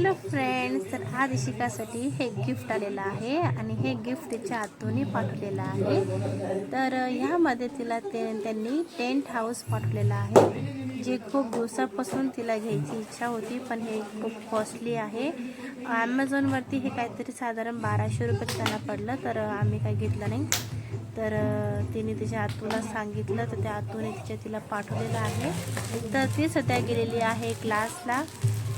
Hello friends तर आज इशिकासाठी हे गिफ्ट आलेलं आहे आणि हे गिफ्ट तिच्या आतूनही पाठवलेलं आहे. तर ह्यामध्ये तिला ते त्यांनी टेंट हाऊस पाठवलेलं आहे जे खूप दिवसापासून तिला घ्यायची इच्छा होती पण हे खूप कॉस्टली आहे. ॲमेझॉनवरती हे काहीतरी साधारण बाराशे रुपये त्यांना पडलं तर आम्ही काही घेतलं नाही. तर तिने तिच्या आतूला सांगितलं तर त्या आतूने तिच्या तिला पाठवलेलं आहे. तर ती सध्या गेलेली आहे क्लासला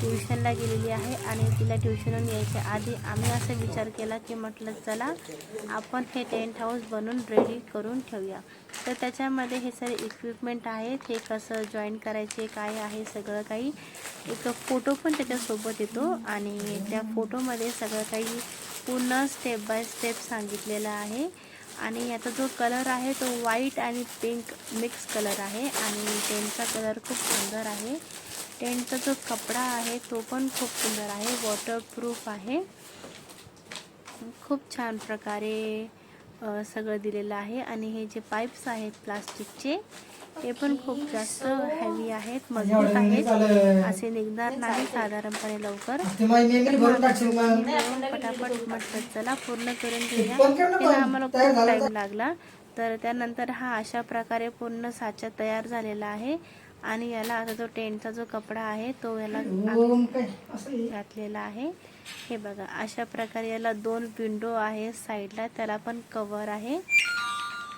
ट्युशनला गेलेली आहे आणि तिला ट्युशनहून यायच्या आधी आम्ही असा विचार केला की म्हटलं चला आपण हे टेंट हाऊस बनवून रेडी करून ठेवूया. तर त्याच्यामध्ये हे सगळे इक्विपमेंट आहेत हे कसं जॉईन करायचे काय आहे सगळं काही. एक फोटो पण त्याच्यासोबत येतो आणि त्या फोटोमध्ये सगळं काही पूर्ण स्टेप बाय स्टेप सांगितलेलं आहे. आणि याचा जो कलर आहे तो व्हाईट आणि पिंक मिक्स कलर आहे आणि त्यांचा कलर खूप सुंदर आहे. टेंटचा जो कपडा आहे तो पण खूप सुंदर आहे वॉटरप्रूफ आहे. खूप छान प्रकारे सगळं दिलेलं आहे. आणि हे जे पाईप्स आहेत प्लास्टिकचे ते पण खूप जास्त हेवी आहेत मजबूत आहेत. असे निघणार नाही साधारणपणे लवकर. पटापट म्हटलं चला पूर्ण करून घेऊया. आम्हाला खूप टाईम लागला. तर त्यानंतर हा अशा प्रकारे पूर्ण साचा तयार झालेला आहे. आणि याला आता जो टेंटचा जो कपडा आहे तो याला असं आहे. घातलेला आहे. हे बघा अशा प्रकारे याला दोन विंडो आहे साईडला त्याला पण कवर आहे.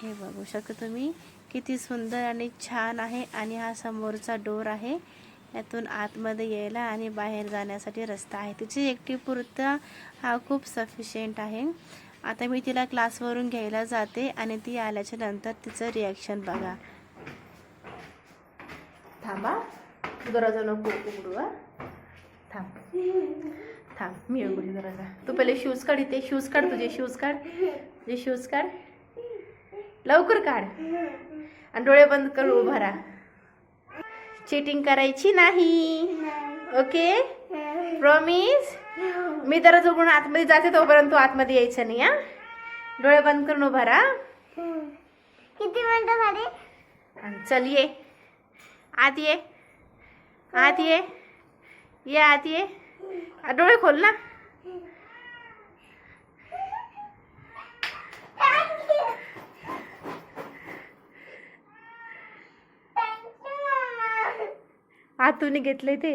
हे बघू शकता तुम्ही किती सुंदर आणि छान आहे. आणि हा समोरचा डोर आहे. यातून आतमध्ये यायला आणि बाहेर जाण्यासाठी रस्ता आहे. तिची एकटी पुरता हा खूप सफिशियंट आहे. आता मी तिला क्लासवरून घ्यायला जाते आणि ती आल्याच्यानंतर तिचं रिॲक्शन बघा. थांबा. दरवाजा नको उघडू हा. थांब. थांब मी उघडी दरवाजा. तू पहिले शूज काढ इथे. शूज काढ तुझे शूज काढ. तुझे शूज काढ. लवकर काढ. आणि डोळे बंद कर उभा राहा. चिटिंग करायची नाही. ओके प्रॉमिस मी दरवाजा उघडून आतमध्ये जाते तोपर्यंत तू आतमध्ये यायचं नाही हा. डोळे बंद करून उभा राहा. किती मिनिटं झाली? आणि चल ये. आत ये आत ये ये आत ये आ, डोळे खोल ना। आतून घेतले ते.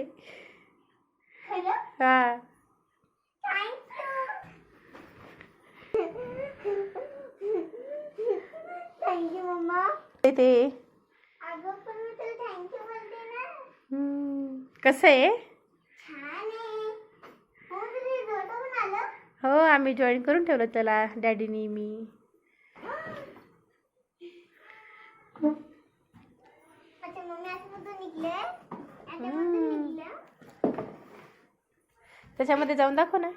हा. ते ते अगं पण मी तुला थँक्यू बोलते ना हम्म, कसं आहे? हो हो आम्ही जॉईन करून ठेवलं त्याला डॅडीनी मी. त्याच्यामध्ये जाऊन दाखव ना.